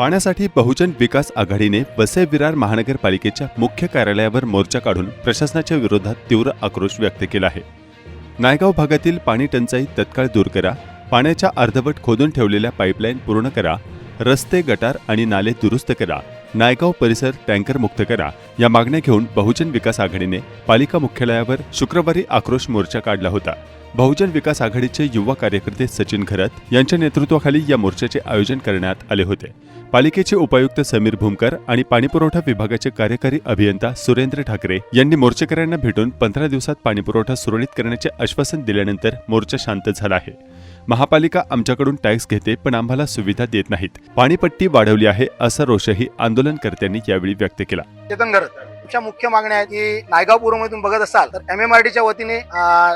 पाण्यासाठी बहुजन विकास आघाडीने वसई विरार महानगरपालिकेच्या मुख्य कार्यालयावर मोर्चा काढून प्रशासनाच्या विरोधात तीव्र आक्रोश व्यक्त केला आहे. नायगाव भागातील पाणी टंचाई तत्काळ दूर करा पाण्याच्या अर्धवट खोदून ठेवलेल्या पाईपलाईन पूर्ण करा रस्ते गटार आणि नाले दुरुस्त करा. नायगाव परिसर टँकर मुक्त करा. या मागण्या घेऊन बहुजन विकास आघाडीने पालिका मुख्यालयावर शुक्रवारी आक्रोश मोर्चा काढला होता. बहुजन विकास आघाडीचे युवा कार्यकर्ते सचिन घरत यांच्या नेतृत्वाखाली या मोर्चाचे आयोजन करण्यात आले होते. पालिकेचे उपायुक्त समीर भूमकर आणि पाणीपुरवठा विभागाचे कार्यकारी अभियंता सुरेंद्र ठाकरे यांनी मोर्चेकऱ्यांना भेटून पंधरा दिवसात पाणीपुरवठा सुरळीत करण्याचे आश्वासन दिल्यानंतर मोर्चा शांत झाला आहे. महापालिका आमच्याकडून टॅक्स घेते पण आम्हाला सुविधा देत नाहीत. पाणीपट्टी वाढवली आहे असा रोषही आंदोलनकर्त्यांनी यावेळी व्यक्त केला. चेतन आमच्या मुख्य मागण्या आहेत की नायगाव पूर्वमध्ये बघत असाल तर एम एम आर च्या वतीने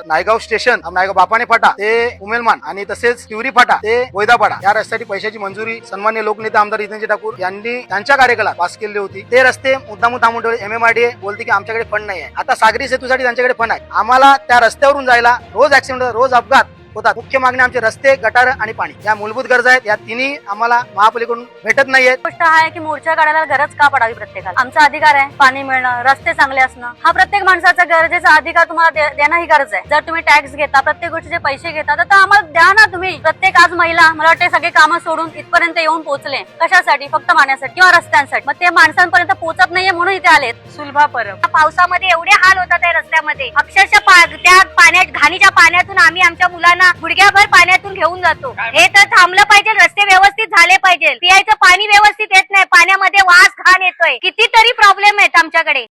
नायगाव स्टेशन नायगाव बापाने फाटा ते उमेलमान आणि तसेच तिवरी फाटा ते वैदा फाटा या रस्त्यासाठी पैशाची मंजुरी सन्मान्य लोकनेते आमदार जितेंद्र ठाकूर यांनी त्यांच्या कार्यकला पास केली होती. ते रस्ते मुद्दामून थांबून ठेवले. एम एम आर बोलते की आमच्याकडे फंड नाही आहे आता सागरी सेतूसाठी त्यांच्याकडे फंड आहे. आम्हाला त्या रस्त्यावरून जायला रोज ऍक्सिडेंट रोज अपघात होतात. मुख्य मागणी आमचे रस्ते गटार आणि पाणी. या मूलभूत गरजा आहेत. या तिन्ही आम्हाला महापालिकेकडून भेटत नाहीयेत. गोष्ट हा आहे की मोर्चा काढायला गरज का पडावी प्रत्येकाला? आमचा अधिकार आहे पाणी मिळणं रस्ते चांगले असणं. हा प्रत्येक माणसाचा गरजेचा अधिकार तुम्हाला दे- देणं ही गरज आहे. जर तुम्ही टॅक्स घेता प्रत्येक गोष्टीचे पैसे घेता तर आम्हाला द्या ना तुम्ही. प्रत्येक आज महिला मला वाटते सगळे कामं सोडून इथपर्यंत येऊन पोहोचले. कशासाठी? फक्त पाण्यासाठी किंवा रस्त्यांसाठी. मग ते माणसांपर्यंत पोहोचत नाहीये म्हणून इथे आलेत. सुलभा परब पावसामध्ये एवढे हाल होतात त्या रस्त्यामध्ये. अक्षरशः पा- त्या पाण्यात घाणीच्या पाण्यातून आम्ही आमच्या मुलांना गुडघ्याभर पाण्यातून घेऊन जातो. हे तर थांबलं पाहिजे रस्ते व्यवस्थित झाले पाहिजे. पियायचं पाणी व्यवस्थित येत नाही पाण्यामध्ये वास घाण येतोय. कितीतरी प्रॉब्लेम आहेत आमच्याकडे.